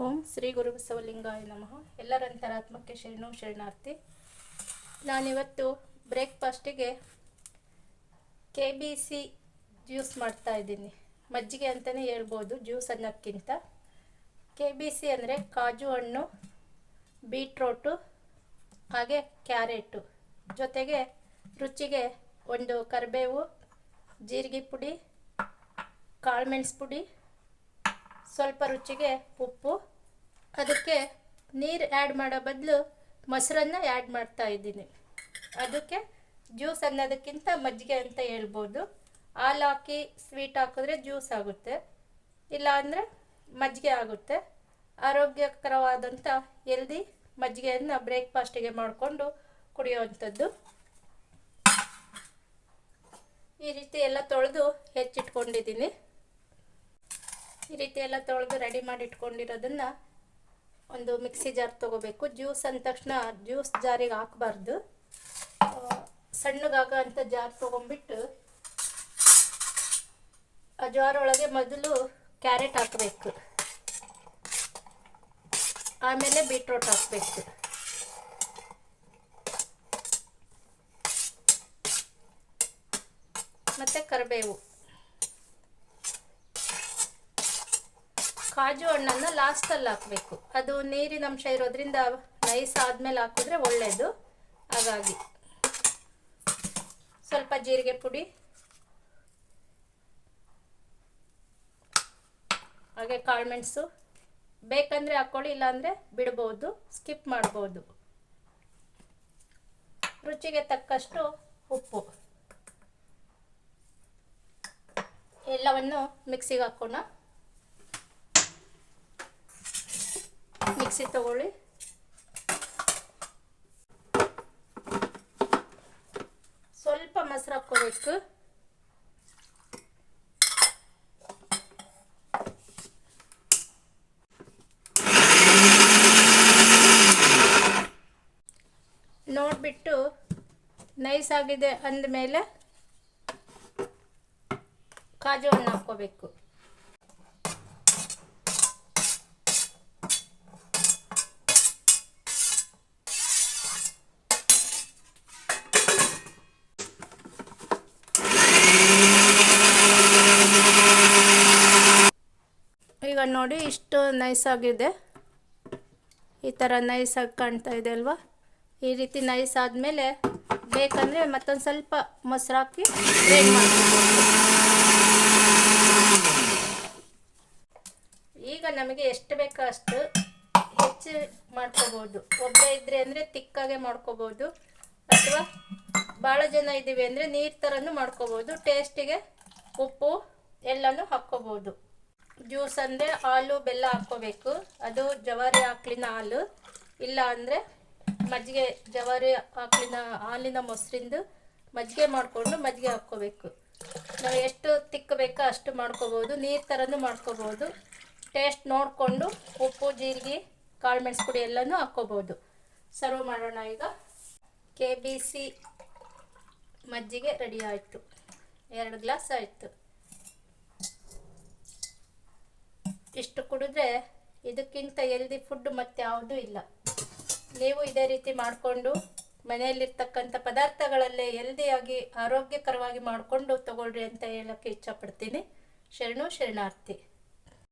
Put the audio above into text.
ಓಂ ಶ್ರೀ ಗುರು ಬಸವಲಿಂಗಾಯ ನಮಃ. ಎಲ್ಲರ ಅಂತರಾತ್ಮಕ್ಕೆ ಶರಣು, ಶರಣಾರ್ಥಿ. ನಾನಿವತ್ತು ಬ್ರೇಕ್ಫಾಸ್ಟಿಗೆ ಕೆ ಬಿ ಸಿ ಜ್ಯೂಸ್ ಮಾಡ್ತಾ ಇದ್ದೀನಿ. ಮಜ್ಜಿಗೆ ಅಂತಲೇ ಹೇಳ್ಬೋದು, ಜ್ಯೂಸ್ ಅನ್ನೋಕ್ಕಿಂತ ಕೆ ಬಿ ಸಿ ಅಂದರೆ ಕಾಜು ಹಣ್ಣು, ಬೀಟ್ರೋಟು, ಹಾಗೆ ಕ್ಯಾರೆಟು. ಜೊತೆಗೆ ರುಚಿಗೆ ಒಂದು ಕರಿಬೇವು, ಜೀರಿಗೆ ಪುಡಿ ಕಾಳುಮೆಣ್ಸು ಪುಡಿ ಸ್ವಲ್ಪ ರುಚಿಗೆ ಉಪ್ಪು, ಅದಕ್ಕೆ ನೀರು ಆ್ಯಡ್ ಮಾಡೋ ಬದಲು ಮೊಸರನ್ನು ಆ್ಯಡ್ ಮಾಡ್ತಾ ಇದ್ದೀನಿ. ಅದಕ್ಕೆ ಜ್ಯೂಸ್ ಅನ್ನೋದಕ್ಕಿಂತ ಮಜ್ಜಿಗೆ ಅಂತ ಹೇಳ್ಬೋದು. ಹಾಲು ಹಾಕಿ ಸ್ವೀಟ್ ಹಾಕಿದ್ರೆ ಜ್ಯೂಸ್ ಆಗುತ್ತೆ. ಇಲ್ಲ ಅಂದರೆ ಮಜ್ಜಿಗೆ ಆಗುತ್ತೆ. ಆರೋಗ್ಯಕರವಾದಂಥ ಎಲ್ದಿ ಮಜ್ಜಿಗೆಯನ್ನು ಬ್ರೇಕ್ಫಾಸ್ಟಿಗೆ ಮಾಡಿಕೊಂಡು ಕುಡಿಯುವಂಥದ್ದು. ಈ ರೀತಿ ಎಲ್ಲ ತೊಳೆದು ಹೆಚ್ಚಿಟ್ಕೊಂಡಿದ್ದೀನಿ. ಈ ರೀತಿ ಎಲ್ಲ ತೊಳೆದು ರೆಡಿ ಮಾಡಿ ಇಟ್ಕೊಂಡಿರೋದನ್ನ ಒಂದು ಮಿಕ್ಸಿ ಜಾರ್ ತೊಗೋಬೇಕು. ಜ್ಯೂಸ್ ಅಂದ ತಕ್ಷಣ ಜ್ಯೂಸ್ ಜಾರಿಗೆ ಹಾಕಬಾರ್ದು. ಸಣ್ಣಗಾಗ ಅಂತ ಜಾರ್ ತೊಗೊಂಬಿಟ್ಟು ಆ ಜಾರ್ ಮೊದಲು ಕ್ಯಾರೆಟ್ ಹಾಕಬೇಕು. ಆಮೇಲೆ ಬೀಟ್ರೋಟ್ ಹಾಕಬೇಕು. ಮತ್ತು ಕರಿಬೇವು. ಕಾಜು ಹಣ್ಣನ್ನು ಲಾಸ್ಟಲ್ಲಿ ಹಾಕಬೇಕು. ಅದು ನೀರಿನ ಅಂಶ ಇರೋದ್ರಿಂದ ನೈಸ್ ಆದಮೇಲೆ ಹಾಕಿದ್ರೆ ಒಳ್ಳೆಯದು ಹಾಗಾಗಿ ಸ್ವಲ್ಪ ಜೀರಿಗೆ ಪುಡಿ. ಹಾಗೆ ಕಾಳುಮೆಣಸು ಬೇಕಂದರೆ ಹಾಕ್ಕೊಳ್ಳಿ ಇಲ್ಲಾಂದರೆ ಬಿಡ್ಬೋದು ಸ್ಕಿಪ್ ಮಾಡ್ಬೋದು. ರುಚಿಗೆ ತಕ್ಕಷ್ಟು ಉಪ್ಪು. ಎಲ್ಲವನ್ನು ಮಿಕ್ಸಿಗೆ ಹಾಕೋಣ. ಮಿಕ್ಸಿ ತಗೊಳ್ಳಿ ಸ್ವಲ್ಪ ಮೊಸರು ಹಾಕ್ಕೋಬೇಕು ನೋಡ್ಬಿಟ್ಟು ನೈಸ್ ಆಗಿದೆ ಅಂದಮೇಲೆ ಕಾಜು ಹಣ್ಣು ಹಾಕ್ಕೋಬೇಕು. ನೋಡಿ ಇಷ್ಟು ನೈಸ್ ಆಗಿದೆ. ಈ ಥರ ನೈಸಾಗಿ ಕಾಣ್ತಾ ಇದೆ ಅಲ್ವಾ? ಈ ರೀತಿ ನೈಸ್ ಆದಮೇಲೆ ಬೇಕಂದರೆ ಮತ್ತೊಂದು ಸ್ವಲ್ಪ ಮೊಸರು ಹಾಕಿ ಈಗ ನಮಗೆ ಎಷ್ಟು ಬೇಕೋ ಅಷ್ಟು ಹೆಚ್ಚು ಮಾಡ್ಕೋಬೋದು. ಒಬ್ಬರೇ ಇದ್ದರೆ ಅಂದರೆ ತಿಕ್ಕಾಗೆ ಮಾಡ್ಕೋಬೋದು. ಅಥವಾ ಭಾಳ ಜನ ಇದ್ದೀವಿ ಅಂದರೆ ನೀರು ಥರನೂ ಮಾಡ್ಕೋಬೋದು. ಟೇಸ್ಟಿಗೆ ಉಪ್ಪು ಎಲ್ಲನೂ ಹಾಕ್ಕೋಬೋದು. ಜ್ಯೂಸ್ ಅಂದರೆ ಹಾಲು, ಬೆಲ್ಲ ಹಾಕ್ಕೋಬೇಕು. ಅದು ಜವಾರಿ ಆಕಳಿನ ಹಾಲು. ಇಲ್ಲ ಅಂದರೆ ಮಜ್ಜಿಗೆ, ಜವಾರಿ ಆಕಳಿನ ಹಾಲಿನ ಮೊಸರಿಂದು ಮಜ್ಜಿಗೆ ಮಾಡಿಕೊಂಡು ಮಜ್ಜಿಗೆ ಹಾಕ್ಕೋಬೇಕು. ನಾವು ಎಷ್ಟು ತಿಕ್ಕಬೇಕೋ ಅಷ್ಟು ಮಾಡ್ಕೋಬೋದು. ನೀರು ಥರನೂ ಮಾಡ್ಕೋಬೋದು. ಟೇಸ್ಟ್ ನೋಡಿಕೊಂಡು ಉಪ್ಪು, ಜೀರಿಗೆ ಕಾಳುಮೆಣಸು ಪುಡಿ ಎಲ್ಲನೂ ಹಾಕ್ಕೋಬೋದು. ಸರ್ವ್ ಮಾಡೋಣ ಈಗ. ಕೆ ಬಿ ಸಿ ಮಜ್ಜಿಗೆ ರೆಡಿ ಆಯಿತು. ಎರಡು ಗ್ಲಾಸ್ ಆಯಿತು. ಇಷ್ಟು ಕುಡಿದ್ರೆ ಇದಕ್ಕಿಂತ ಎಲ್ದಿ ಫುಡ್ ಮತ್ತೆ ಯಾವುದೂ ಇಲ್ಲ. ನೀವು ಇದೇ ರೀತಿ ಮಾಡಿಕೊಂಡು ಮನೆಯಲ್ಲಿರ್ತಕ್ಕಂಥ ಪದಾರ್ಥಗಳಲ್ಲೇ ಎಲ್ದಿಯಾಗಿ ಆರೋಗ್ಯಕರವಾಗಿ ಮಾಡಿಕೊಂಡು ತಗೊಳ್ರಿ ಅಂತ ಹೇಳೋಕ್ಕೆ ಇಚ್ಛಪಡ್ತೀನಿ ಶರಣು ಶರಣಾರ್ಥಿ.